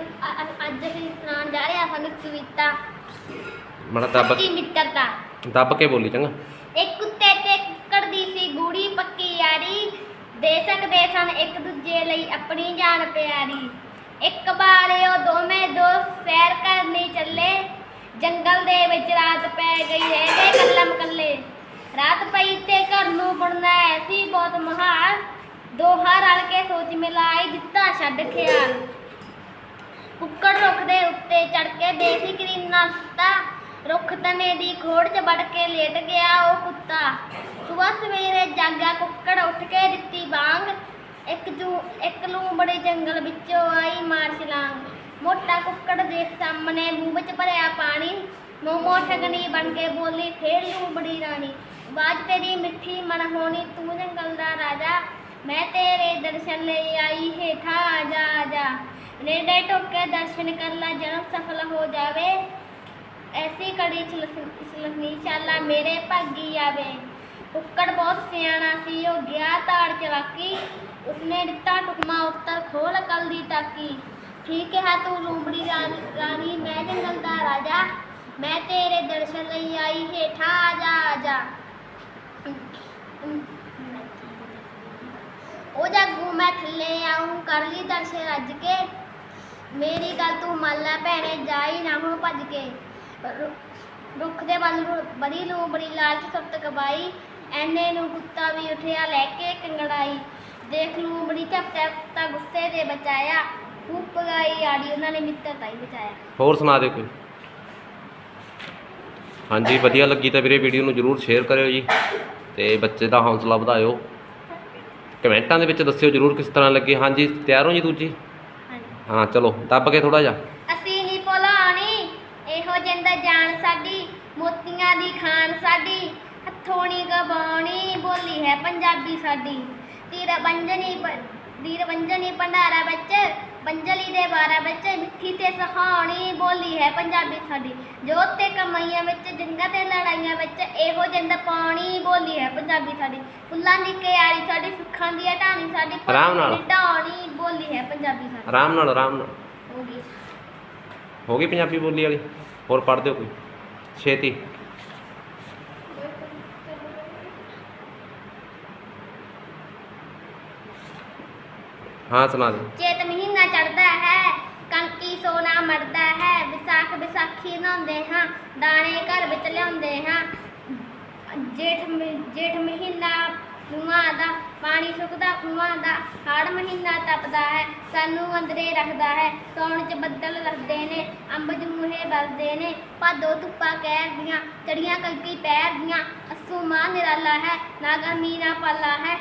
ਅ- ਅੱਜ ਅਸੀਂ ਸੁਣਾਉਣ ਜਾ ਰਹੇ ਹਾਂ ਸਾਨੂੰ ਕਵਿਤਾ ਮੜਾ ਦੱਬ ਸੱਚੀ ਮਿੱਤਰਤਾ ਦੱਬ ਕੇ ਬੋਲੀ ਚੰਗਾ। ਇੱਕ ਕੁੱਤੇ ਤੇ ਕੁੱਕੜ ਦੀ ਸੀ ਗੂੜੀ ਪੱਕੀ ਯਾਰੀ। ਦੇ ਸਕਦੇ ਸਨ ਇੱਕ ਦੂਜੇ ਲਈ ਆਪਣੀ ਜਾਨ ਪਿਆਰੀ। ਇੱਕ ਵਾਰ ਉਹ ਦੋਵੇਂ ਦੋਸਤ ਸੈਰ ਕਰਨੀ ਚੱਲੇ। ਜੰਗਲ ਦੇ ਵਿੱਚ ਰਾਤ ਪੈ ਗਈ ਰਹਿ ਗਏ ਕੱਲਮ ਕੱਲੇ। ਰਾਤ ਪਈ ਤੇ ਘਰ ਨੂੰ ਬਣਨਾ ਐਸੀ ਬਹੁਤ ਮਹਾਨ। ਦੋਹਾਂ ਰਲ ਕੇ ਸੋਚ ਮਿਲਾਈ ਦਿੱਤਾ ਛੱਡ ਖਿਆਲ। ਕੁੱਕੜ ਰੁੱਖ ਦੇ ਉੱਤੇ ਚੜ ਕੇ ਬੇਫਿਕਰੀ ਨਾਲ ਰੁੱਖ ਤਨੇ ਦੀ ਖੋੜ 'ਚ ਵੜ ਕੇ ਲੇਟ ਗਿਆ ਉਹ ਕੁੱਤਾ। ਸਵੇਰ ਸਵੇਰੇ ਜਾਗਾ ਕੁੱਕੜ ਉੱਠ ਕੇ ਦਿੱਤੀ ਬਾਂਗ। ਇੱਕ ਜੂ, ਇੱਕ ਲੂੰਬੜੀ ਜੰਗਲ ਵਿੱਚੋਂ ਆਈ ਮਾਰ ਛਲਾਂਗ ਮੋਟਾ ਕੁੱਕੜ ਦੇਖ ਸਾਹਮਣੇ ਮੂੰਹ ਵਿੱਚ ਭਰਿਆ ਪਾਣੀ। ਮੋਮੋ ਠਗਣੀ ਬਣ ਕੇ ਬੋਲੀ, ਫੇਰ ਲੂੰਬੜੀ ਰਾਣੀ, ਬਾਜ ਤੇਰੀ ਮਿੱਠੀ ਮਨ ਹੋਣੀ ਤੂੰ ਜੰਗਲ ਦਾ ਰਾਜਾ। ਮੈਂ ਤੇਰੇ ਦਰਸ਼ਨ ਲਈ ਆਈ ਹੇਠਾਂ ਆ ਜਾ ਆ ਜਾ। ਨੇੜੇ ਟੋਕੇ ਦਰਸ਼ਨ ਕਰ ਲੈ ਜਨਮ ਸਫਲ ਹੋ ਜਾਵੇ। ਐਸੀ ਕੜੀ ਚਲਸਨੀ ਚਾਲਾ ਮੇਰੇ ਭਾਗੀ ਆਵੇ। ਕੁੱਕੜ ਬਹੁਤ ਸਿਆਣਾ ਸੀ, ਉਹ ਗਿਆ ਤਾੜ ਚਲਾਕੀ। ਉਸਨੇ ਦਿੱਤਾ ਟੁਕਮਾ ਉੱਤਰ, ਖੋਲ ਕਲ ਦੀ ਟਾਕੀ। ਠੀਕ ਹੈ ਤੂੰ ਲੂੰਬੜੀ ਰਾਣੀ, ਮੈਂ ਜੰਗਲ ਦਾ ਰਾਜਾ। ਮੈਂ ਤੇਰੇ ਦਰਸ਼ਨ ਲਈ ਆਈ, ਹੇਠਾਂ ਆ ਜਾ ਆ ਜਾ। ਉਹ ਜਾਗੂ ਮੈਂ ਥੱਲੇ ਆਉਂ ਕਰ ਲਈ ਦਰਸ਼ਨ ਰੱਜ ਕੇ। ਮੇਰੀ ਗੱਲ ਤੂੰ ਮੰਨ ਲੈ ਭੈਣੇ ਜਾਈ ਨਾ ਹੁਣ ਭੱਜ ਕੇ। ਰੁੱਖ ਦੇ ਵੱਲ ਬੜੀ ਨੂੰ ਲਾਲਚ ਸਬਤ ਕਬਾਈ ਐਨੇ ਨੂੰ ਕੁੱਤਾ ਵੀ ਉਠਿਆ ਲੈ ਕੇ ਕੰਗੜਾਈ ਦੇਖ ਲੂ ਝਪਟਾ ਕੁੱਤਾ ਗੁੱਸੇ ਦੇ ਬਚਾਇਆ। ਖੂਬ ਪਗਾਈ ਆੜੀ, ਉਹਨਾਂ ਨੇ ਮਿੱਤਰਤਾ ਹੀ ਬਚਾਇਆ। ਹੋਰ ਸੁਣਾ ਦਿਓ ਕੋਈ? ਹਾਂਜੀ, ਵਧੀਆ ਲੱਗੀ ਤਾਂ ਵੀਰੇ ਵੀਡੀਓ ਨੂੰ ਜਰੂਰ ਸ਼ੇਅਰ ਕਰਿਓ ਜੀ। ਤੇ ਬੱਚੇ ਦਾ ਹੌਸਲਾ ਵਧਾਇਓ। ਕਮੈਂਟਾਂ ਦੇ ਵਿੱਚ ਦੱਸਿਓ ਜਰੂਰ ਕਿਸ ਤਰ੍ਹਾਂ ਲੱਗੇ। ਹਾਂਜੀ, ਤਿਆਰ ਹੋ ਜੀ ਦੂਜੀ ਹਾਂ, ਚਲੋ, ਦੱਬ ਕੇ ਥੋੜਾ ਜਿਹਾ। ਅਸੀਂ ਨਹੀਂ ਭੁਲਾਣੀ ਇਹੋ ਜਿੰਦ ਜਾਨ ਸਾਡੀ, ਮੋਤੀਆਂ ਦੀ ਖਾਨ ਸਾਡੀ। ਹੱਥੋਂ ਨੀ ਗਵਾਉਣੀ, ਬੋਲੀ ਹੈ ਪੰਜਾਬੀ ਸਾਡੀ। ਤੀਰ ਬੰਜਨੀ ਤੀਰ ਬੰਜਨੀ ਭੰਡਾਰਾ ਵਿੱਚ ਬੰਜਲੀ ਦੇ ਬਾਰਾ ਵਿੱਚ ਮਿੱਠੀ ਤੇ ਸਹਾਣੀ ਬੋਲੀ ਹੈ ਪੰਜਾਬੀ ਸਾਡੀ। ਜੋਤ ਤੇ ਕਮਾਈਆਂ ਵਿੱਚ ਜੰਗਾਂ ਤੇ ਲੜਾਈਆਂ ਵਿੱਚ ਇਹੋ ਜਿੰਦ ਪਾਣੀ ਬੋਲੀ ਹੈ ਪੰਜਾਬੀ ਸਾਡੀ। ਫੁੱਲਾਂ ਦੀ ਕਿਆਰੀ ਸਾਡੀ ਸੁੱਖਾਂ ਦੀ ਢਾਣੀ ਸਾਡੀ ਆਰਾਮ ਨਾਲ। ਢਾਣੀ ਬੋਲੀ ਹੈ ਪੰਜਾਬੀ ਸਾਡੀ। ਆਰਾਮ ਨਾਲ ਆਰਾਮ ਨਾਲ। ਹੋ ਗਈ। ਹੋ ਗਈ ਪੰਜਾਬੀ ਬੋਲੀ ਵਾਲੀ? ਹੋਰ ਪੜ੍ਹ ਦਿਓ ਕੋਈ। ਛੇਤੀ। ਹਾਂ ਸੁਣਾ ਦੇ ਮਹੀਨਾ ਚੜਦਾ ਹੈ, ਕਣਕੀ ਸੋਨਾ ਮਰਦਾ ਹੈ, ਵਿਸਾਖ ਵਿਸਾਖੀ ਨਹਾਉਂਦੇ ਹਾਂ, ਦਾਣੇ ਘਰ ਵਿੱਚ ਲਿਆਉਂਦੇ ਹਾਂ। ਜੇਠ ਜੇਠ ਮਹੀਨਾ ਖੂਹਾਂ ਦਾ, ਪਾਣੀ ਸੁੱਕਦਾ ਖੂਹਾਂ ਦਾ ਹਾੜ ਮਹੀਨਾ ਤਪਦਾ ਹੈ, ਸਾਨੂੰ ਅੰਦਰੇ ਰੱਖਦਾ ਹੈ, ਸੌਣ ਚ ਬੱਦਲ ਲੱਗਦੇ ਨੇ, ਅੰਬ ਜਮੂਹੇ ਵਰਦੇ ਨੇ, ਭਾਦੋ ਧੁੱਪਾ ਕਹਿਰ ਦੀਆਂ, ਚੜੀਆਂ ਕਲਕੀ ਪੈਰ ਦੀਆਂ, ਅਸੂ ਮਾਂ ਨਿਰਾਲਾ ਹੈ ਨਾ ਗਰਮੀ ਪਾਲਾ ਹੈ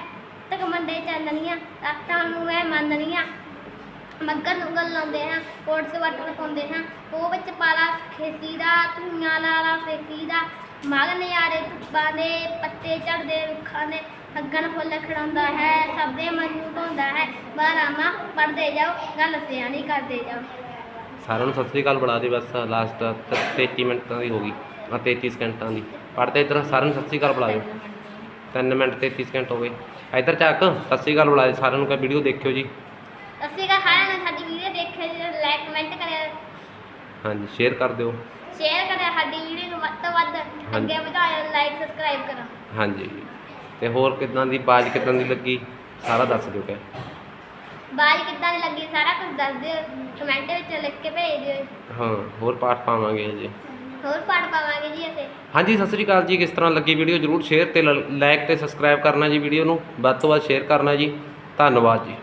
ਤਕ ਮੰਡੇ ਚਾਨਣੀਆਂ ਰਾਤਾਂ ਨੂੰ ਮੈਂ ਮੰਨਣੀਆਂ। ਮੱਗਰ ਨੂੰ ਲਾਉਂਦੇ ਹਾਂ ਕੋਟ ਸਵੈਟਰ ਪਾਉਂਦੇ ਹਾਂ ਉਹ ਵਿੱਚ ਪਾਲਾ ਖੇਤੀ ਦਾ, ਧੂਆਂ ਲਾਲਾ ਫੇਕੀ ਦਾ, ਮਗ ਨਿਆਰੇ ਧੁੱਪਾਂ ਦੇ, ਪੱਤੇ ਝੜਦੇ ਰੁੱਖਾਂ ਦੇ ਅੱਗਣ ਫੁੱਲ ਖੜਾਉਂਦਾ ਹੈ, ਸਭ ਦੇ ਮਨ ਨੂੰ ਧੋਂਦਾ ਹੈ, ਬਾਰਾਮਾ ਪੜਦੇ ਜਾਓ, ਗੱਲ ਸਿਆਣੀ ਕਰਦੇ ਜਾਓ। ਸਾਰਿਆਂ ਨੂੰ ਸਤਿ ਸ੍ਰੀ ਅਕਾਲ, ਬੁਲਾ ਦੇ ਬਸ ਲਾਸਟ 33 ਮਿੰਟਾਂ ਦੀ ਹੋ ਗਈ, ਆ 33 ਸਕਿੰਟਾਂ ਦੀ। ਪੜਦੇ ਇੱਧਰ, ਸਾਰਿਆਂ ਨੂੰ ਸਤਿ ਸ੍ਰੀ ਅਕਾਲ, ਬੁਲਾ ਦਿਓ। 3 ਮਿੰਟ 33 ਸਕਿੰਟ ਹੋ ਗਏ। ਇੱਧਰ ਚੱਕ, ਸਤਿ ਸ੍ਰੀ ਅਕਾਲ, ਬੁਲਾ ਦੇ ਸਾਰਿਆਂ ਨੂੰ ਕਹ ਵੀਡੀਓ ਦੇਖਿਓ ਜੀ ਅਸੀਂ ਕਾ ਸਾਰਿਆਂ ਨੇ ਸਾਡੀ ਵੀਡੀਓ ਦੇਖਿਆ ਜੀ ਲਾਈਕ ਕਮੈਂਟ ਕਰਿਆ ਹਾਂਜੀ ਸ਼ੇਅਰ ਕਰ ਦਿਓ। ਸ਼ੇਅਰ ਕਰਿਆ ਸਾਡੀ ਵੀਡੀਓ ਨੂੰ ਵੱਧ ਤੋਂ ਵੱਧ ਅੱਗੇ ਵਧਾਇਓ ਲਾਈਕ ਸਬਸਕ੍ਰਾਈਬ ਕਰੋ। ਹਾਂਜੀ। ਤੇ ਹੋਰ ਕਿਦਾਂ ਦੀ ਬਾਜ ਕਿਦਾਂ ਦੀ ਲੱਗੀ? ਸਾਰਾ ਦੱਸ ਦਿਓ ਕਿ ਬਾਜ ਕਿੱਦਾਂ ਦੀ ਲੱਗੀ ਸਾਰਾ ਕੁਝ ਦੱਸ ਦਿਓ। ਕਮੈਂਟ ਵਿੱਚ ਲਿਖ ਕੇ ਭੇਜ ਦਿਓ। ਹਾਂ ਹੋਰ ਪਾਠ ਪਾਵਾਂਗੇ ਜੀ ਹੋਰ ਪੜ ਪਾਵਾਂਗੇ ਜੀ ਅਸੀਂ। ਹਾਂਜੀ ਸਤਿ ਸ੍ਰੀ ਅਕਾਲ ਜੀ ਕਿਸ ਤਰ੍ਹਾਂ ਲੱਗੀ ਵੀਡੀਓ ਜਰੂਰ ਸ਼ੇਅਰ ਤੇ ਲਾਈਕ ਤੇ ਸਬਸਕ੍ਰਾਈਬ ਕਰਨਾ ਜੀ ਵੀਡੀਓ ਨੂੰ। ਵੱਧ ਤੋਂ ਵੱਧ ਸ਼ੇਅਰ ਕਰਨਾ ਜੀ। ਧੰਨਵਾਦ ਜੀ।